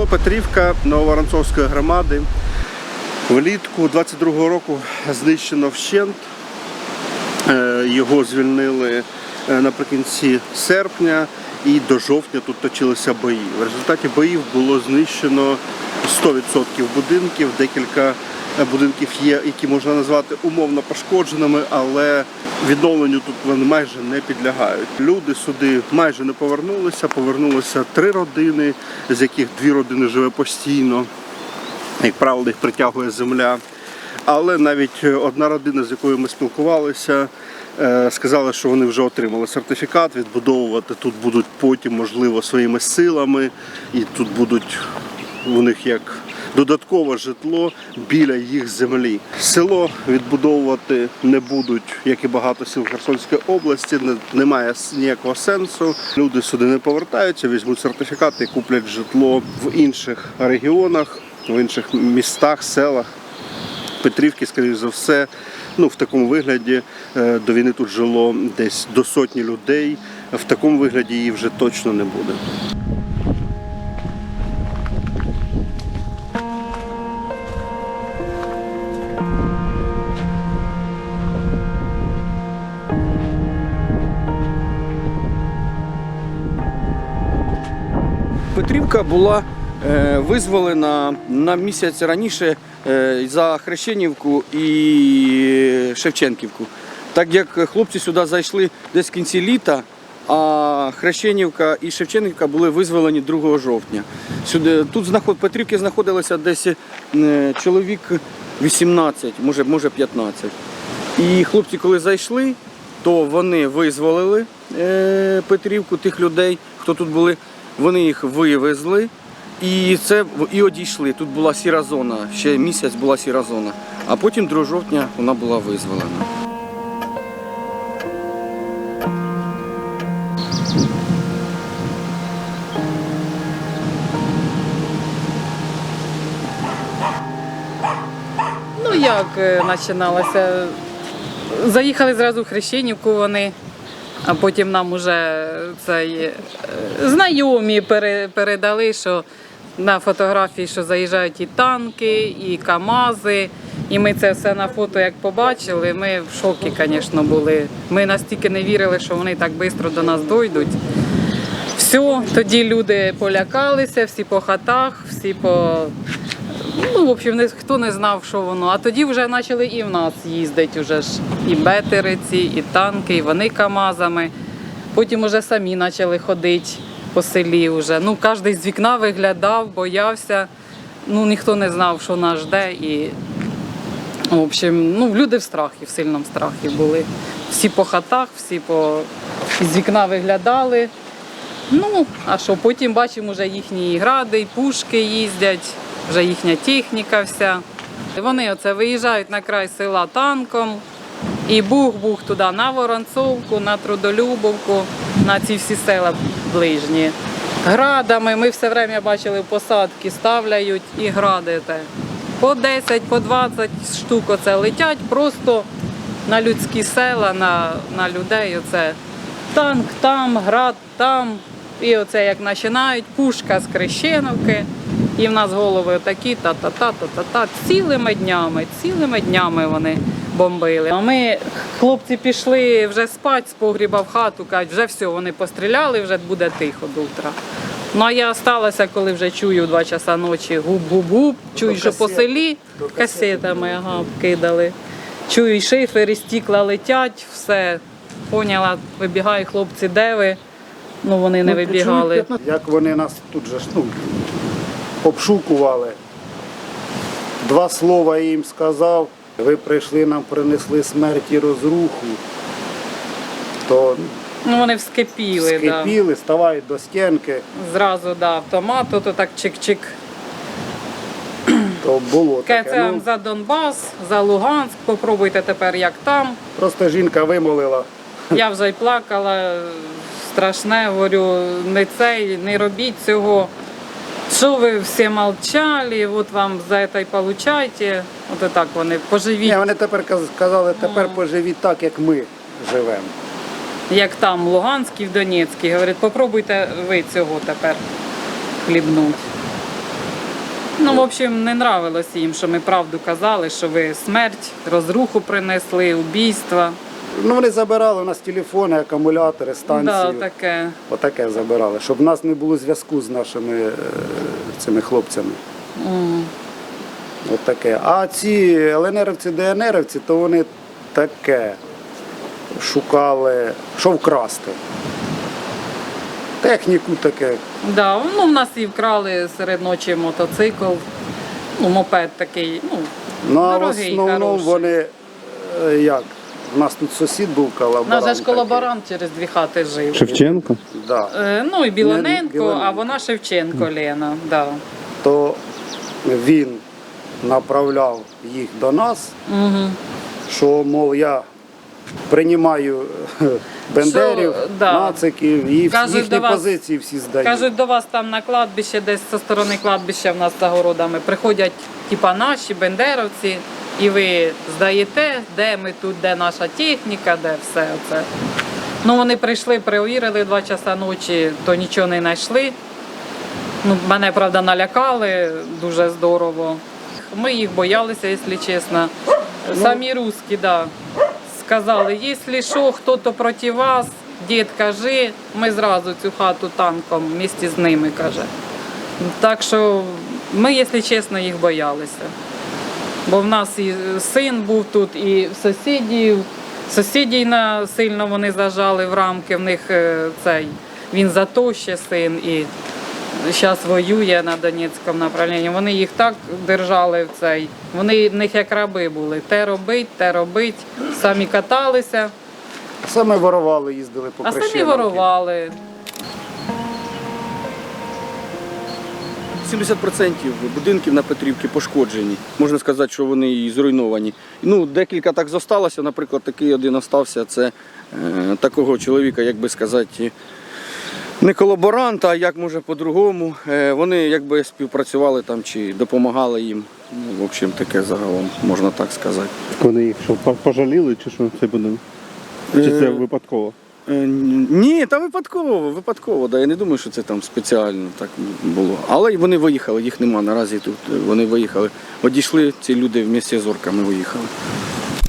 Село Петрівка Нововоронцовської громади. Влітку 22-го року знищено вщент. Е, Його звільнили е, наприкінці серпня і до жовтня тут точилися бої. В результаті боїв було знищено 100% будинків. Декілька будинків є, які можна назвати умовно пошкодженими, але відновленню тут вони майже не підлягають. Люди сюди майже не повернулися. Повернулося три родини, з яких дві родини живе постійно. Як правило, їх притягує земля. Але навіть е, одна родина, з якою ми спілкувалися, е, сказала, що вони вже отримали сертифікат, відбудовувати тут будуть потім, можливо, своїми силами, і тут будуть у них як додаткове житло біля їх землі. Село відбудовувати не будуть, як і багато сіл Херсонської області. Немає ніякого сенсу. Люди сюди не повертаються, візьмуть сертифікати куплять житло в інших регіонах, в інших містах, селах. Петрівки, скоріш за все, ну в такому вигляді е, до війни тут жило десь до сотні людей. В такому вигляді її вже точно не буде. Петрівка була е, визволена на місяць раніше е, за Хрещенівку і Шевченківку. Так як хлопці сюди зайшли десь в кінці літа, а Хрещенівка і Шевченківка були визволені 2 жовтня. Сюди, тут знаход, Петрівки знаходилося десь е, чоловік 18, може, може 15. І хлопці, коли зайшли, то вони визволили е, Петрівку, тих людей, хто тут були. Вони їх вивезли і це і одійшли. Тут була сіра зона. Ще місяць була сіра зона. А потім 2 жовтня вона була визволена. Ну як е, починалося? Заїхали зразу в Хрещенівку вони, а потім нам уже цей е, знайомі передали, що на фотографії, що заїжджають і танки, і КАМАЗи. І ми це все на фото як побачили. Ми в шокі, звісно, були. Ми настільки не вірили, що вони так швидко до нас дойдуть. Все, тоді люди полякалися, всі по хатах, всі по Ну, в общем, ніхто не знав, що воно. А тоді вже почали і в нас їздити вже ж і бетериці, і танки, і вони КАМАЗами. Потім вже самі почали ходити по селі. Вже. Ну, кожен з вікна виглядав, боявся. Ну, ніхто не знав, що нас жде. І, в общем, ну, люди в страхі, в сильному страхі були. Всі по хатах, всі по... з вікна виглядали. Ну, а що, потім бачимо, вже їхні гради, пушки їздять, вже їхня техніка вся. Вони оце виїжджають на край села танком і бух-бух туди на Воронцовку, на Трудолюбовку, на ці всі села ближні. Градами ми все время бачили посадки, ставляють і гради. те. По 10, по 20 штук оце летять просто на людські села, на, на людей. Оце танк там, град там. І оце як починають, пушка з Крещеновки, і в нас голови такі та-та-та, та-та-та. Цілими днями, цілими днями вони бомбили. А ми, хлопці, пішли вже спати з погріба в хату, кажуть, вже все, вони постріляли, вже буде тихо до утра. Ну а я осталася, коли вже чую 2 часа ночі губ-губ-губ, чую, що по селі касетами ага, кидали. Чую, і шифери, стікла летять, все. Поняла, вибігають хлопці, де ви? Ну вони не вибігали. Як вони нас тут же ну, обшукували. Два слова я їм сказав, ви прийшли, нам принесли смерть і розруху, то Ну вони вскипіли, да. ставають до стінки, Зразу да, автомат, то так чик-чик. то було таке. це Ну, за Донбас, за Луганськ, попробуйте тепер як там. просто жінка вимолила. Я вже й плакала, страшне, говорю, не цей, не робіть цього. Що ви всі молчали, от вам за це й получайте. От так вони поживіть, Ні, вони тепер каз- казали, тепер поживіть так, як ми живемо. як там, в Луганській, в Донецькій. Говорять, попробуйте ви цього тепер хлібнуть. Ну, в общем, не нравилось їм, що ми правду казали, що ви смерть, розруху принесли, убійства. Ну, вони забирали у нас телефони, акумулятори, Да, таке. Отаке забирали, щоб в нас не було зв'язку з нашими е, цими хлопцями. От таке. А ці ЛНРівці, ДНРівці, то вони таке шукали, що вкрасти. Техніку таке. Да, ну, в нас і вкрали серед ночі мотоцикл, ну, мопед такий, ну, Ну а в дорогий, основному хороший. вони е, як? У нас тут сусід був колаборант. Наш же ж колаборант через дві хати жив. Шевченко. Да. Е, ну і Білоненко, Білоненко. а вона Шевченко Лена. Да. То він направляв їх до нас, Угу. що, мов, я приймаю бендерів, Що, да. нациків і всі- Кажуть, їхні до вас- позиції всі здають. Кажуть, до вас там на кладбище, десь зі сторони кладбища в нас за городами приходять типа наші бендеровці, і ви здаєте, де ми тут, де наша техніка, де все це. Ну вони прийшли, перевірили два часа ночі, то нічого не знайшли. Ну, мене, правда, налякали дуже здорово. Ми їх боялися, якщо чесно. Самі русські, да. Сказали, якщо що, хто-то проти вас, дід кажи, ми зразу цю хату танком вместе з ними, каже. Так що ми, якщо чесно, їх боялися. Бо в нас і син був тут, і сусідів. Сусідів на- сильно вони зажали в рамки, в них е, цей, він зато ще син і зараз воює на Донецькому направлінні. Вони їх так держали в цей. Вони в них як раби були. Те робить, те робить. Самі каталися, Саме ворували, їздили по а самі ворували. 70% будинків на Петрівці пошкоджені. Можна сказати, що вони і зруйновані. Ну, декілька так зосталося. Наприклад, такий один остався. Це е, такого чоловіка, як би сказати, не колаборант, а як може по-другому. Е, вони якби співпрацювали там чи допомагали їм. Ну, в общем, таке загалом, можна так сказати. Вони їх що, пожаліли чи що цей будинок? Чи це Е, випадково? Е, Ні, та випадково, випадково. Да. Я не думаю, що це там спеціально так було. Але й вони виїхали, їх нема наразі тут. Вони виїхали. Одійшли ці люди в місті з орками виїхали.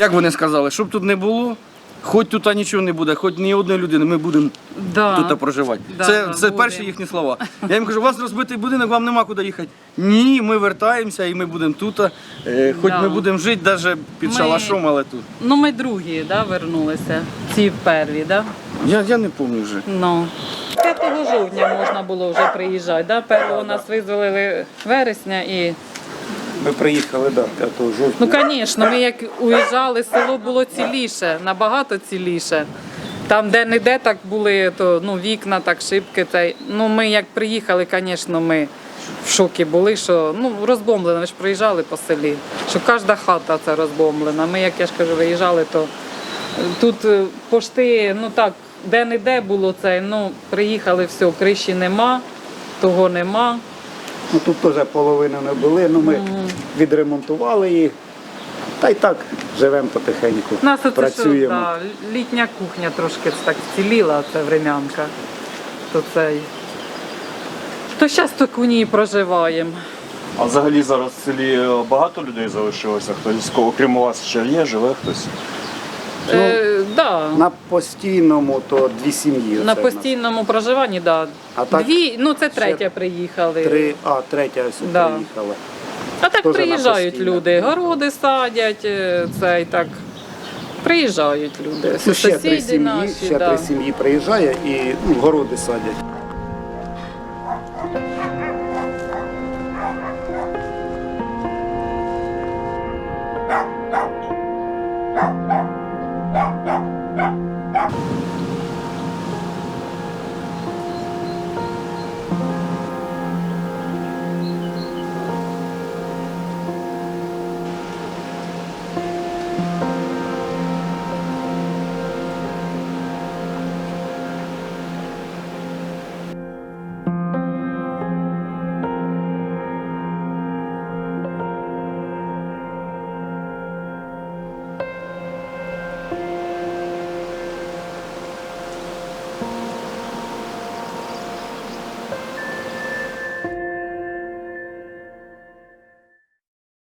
Як вони сказали, щоб тут не було, хоч тут нічого не буде, хоч ні одної людини, ми будемо Да. тут проживати. Да, це да, це перші їхні слова. Я їм кажу, у вас розбитий будинок, вам нема куди їхати. Ні, ми вертаємося і ми будемо тут. Е, Хоч Да. ми будемо жити навіть під Ми- шалашом, але тут. Ну, ми другі, да, вернулися. Ці перві, да? Я, я не пам'ятаю вже. Ну. 5 жовтня можна було вже приїжджати. Да? Першого нас визволили вересня і. Ми приїхали, да, 5 жовтня. Ну, звісно, ми як уїжджали, село було ціліше, набагато ціліше. Там, де не де так були, то ну, вікна, так шибки. Та, ну, ми як приїхали, звісно, ми в шокі були, що ну, розбомблено, ви ж приїжджали по селі, що кожна хата це розбомблена. Ми, як я ж кажу, виїжджали, то тут е, пошти, ну так, де не де було це, ну, приїхали, все, криші нема, того нема. Ну, тут теж половини не були, ну ми відремонтували їх. Та й так живемо потихеньку. У нас оце що, працюємо. да, літня кухня трошки так вціліла, це врем'янка. То цей. То зараз так у ній проживаємо. А взагалі зараз в селі багато людей залишилося? Хтось, окрім вас, ще є, живе хтось? Е, да. На постійному то дві сім'ї. На оце в нас. постійному проживанні, да. А так Дві, ну це третя приїхали. Три, а третя ось Да. приїхала. А так Тоже на приїжджають люди, городи садять, е, це і так. Приїжджають люди. Ну, ще три Сусіди сім'ї, наші. ще да. три сім'ї приїжджає і ну, городи садять. Yeah.